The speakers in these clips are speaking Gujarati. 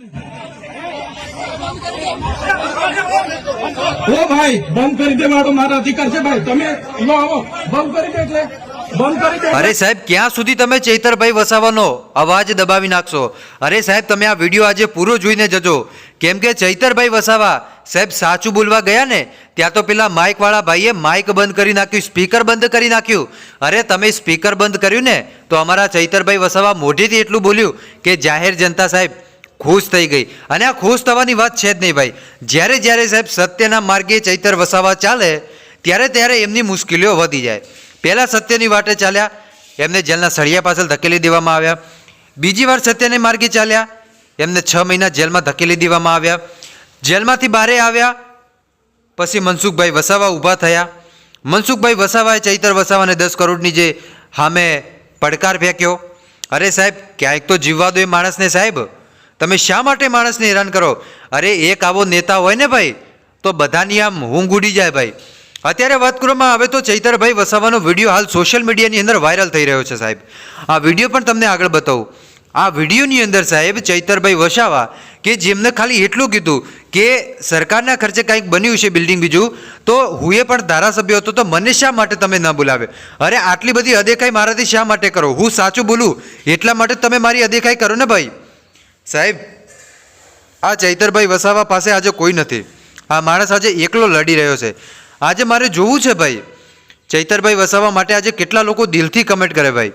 ઓ ભાઈ બંધ કરી દેવાડો મારા અધિકાર છે ભાઈ. તમે લો આવો. બંધ કરી દે એટલે. બંધ કરી દે અરે સાહેબ ક્યાં સુધી તમે ચૈતરભાઈ વસાવાનો અવાજ દબાવી નાખશો? અરે સાહેબ તમે આ વીડિયો આજે પૂરો જોઈને જજો. કેમ કે ચૈતરભાઈ વસાવા સાહેબ સાચું બોલવા ગયા ને ત્યાં તો પેલા માઇકવાળા ભાઈએ માઇક બંધ કરી નાખ્યું સ્પીકર બંધ કરી નાખ્યું. અરે તમે સ્પીકર બંધ કર્યું ને તો અમારા ચૈતરભાઈ વસાવા મોઢેથી એટલું બોલ્યું કે જાહેર જનતા સાહેબ ખુશ થઈ ગઈ. અને આ ખુશ થવાની વાત છે જ નહીં ભાઈ. જ્યારે જ્યારે સાહેબ સત્યના માર્ગે ચૈતર વસાવા ચાલે, ત્યારે ત્યારે એમની મુશ્કેલીઓ વધી જાય. પહેલાં સત્યની વાટે ચાલ્યા, એમને જેલના સળિયા પાછળ ધકેલી દેવામાં આવ્યા. બીજી વાર સત્યને માર્ગે ચાલ્યા, એમને છ મહિના જેલમાં ધકેલી દેવામાં આવ્યા. જેલમાંથી બહારે આવ્યા, પછી મનસુખભાઈ વસાવા ઊભા થયા. મનસુખભાઈ વસાવાએ ચૈતર વસાવાને દસ કરોડની જે સામે પડકાર ફેંક્યો. અરે સાહેબ, ક્યાંક તો જીવવા દો એ માણસને સાહેબ. તમે શા માટે માણસને હેરાન કરો? અરે, એક આવો નેતા હોય ને ભાઈ, તો બધાની આમ ઊંઘ ઉડી જાય ભાઈ. અત્યારે વાત કરવામાં આવે તો ચૈતરભાઈ વસાવાનો વીડિયો હાલ સોશિયલ મીડિયાની અંદર વાયરલ થઈ રહ્યો છે સાહેબ. આ વીડિયો પણ તમને આગળ બતાવું. આ વિડીયોની અંદર સાહેબ ચૈતરભાઈ વસાવા કે જેમને ખાલી એટલું કીધું કે સરકારના ખર્ચે કંઈક બન્યું છે બિલ્ડિંગ બીજું, તો હું એ પણ ધારાસભ્ય હતો તો મને શા માટે તમે ન બોલાવે? અરે, આટલી બધી અદેખાઈ મારાથી શા માટે કરો? હું સાચું બોલું? એટલા માટે તમે મારી અદેખાઈ કરો ને ભાઈ. સાહેબ, આ ચૈતરભાઈ વસાવા પાસે આજે કોઈ નથી. આ માણસ આજે એકલો લડી રહ્યો છે. આજે મારે જોવું છે ભાઈ, ચૈતરભાઈ વસાવા માટે આજે કેટલા લોકો દિલથી કમેન્ટ કરે ભાઈ.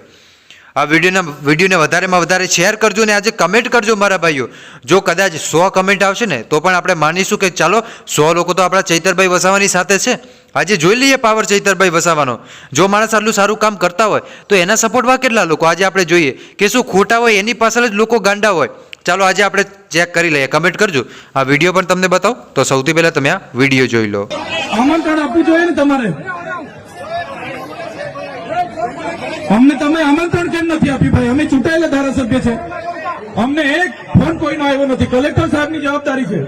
આ વિડીયોના, વિડીયોને વધારેમાં વધારે શેર કરજો ને આજે કમેન્ટ કરજો મારા ભાઈઓ. જો કદાચ સો કમેન્ટ આવશે ને, તો પણ આપણે માનીશું કે ચાલો, સો લોકો તો આપણા ચૈતરભાઈ વસાવાની સાથે છે. આજે જોઈ લઈએ પાવર ચૈતરભાઈ વસાવાનો. જો માણસ આટલું સારું કામ કરતા હોય, તો એના સપોર્ટમાં કેટલા લોકો? આજે આપણે જોઈએ કે શું ખોટા હોય, એની પાછળ જ લોકો ગાંડા હોય. ચાલો આજે આપણે ચેક કરી લઈએ. કમેન્ટ કરજો. આ વીડિયો પણ તમને બતાવો. તો સૌથી પહેલાં તમે આ વીડિયો જોઈ લો. આમંત્રણ આપવું જોઈએ ને તમારે? અમને તમે આમંત્રણ કેમ નથી આપ્યું ભાઈ? અમે ચૂંટાયેલા ધારાસભ્ય છે. અમને એક ફોન કોઈનો આવ્યો નથી. કલેક્ટર સાહેબની જવાબદારી છે.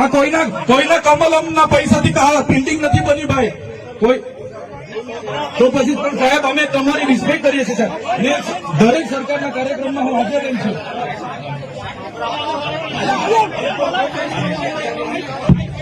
આ કોઈના કોઈના કમલમના પૈસાથી બિલ્ડિંગ નથી બની ભાઈ. કોઈ તો પછી પણ સાહેબ, અમે તમારી રિસ્પેક્ટ કરીએ છીએ, સાહેબ. દરેક સરકારના કાર્યક્રમમાં હું હાજર રહી છું.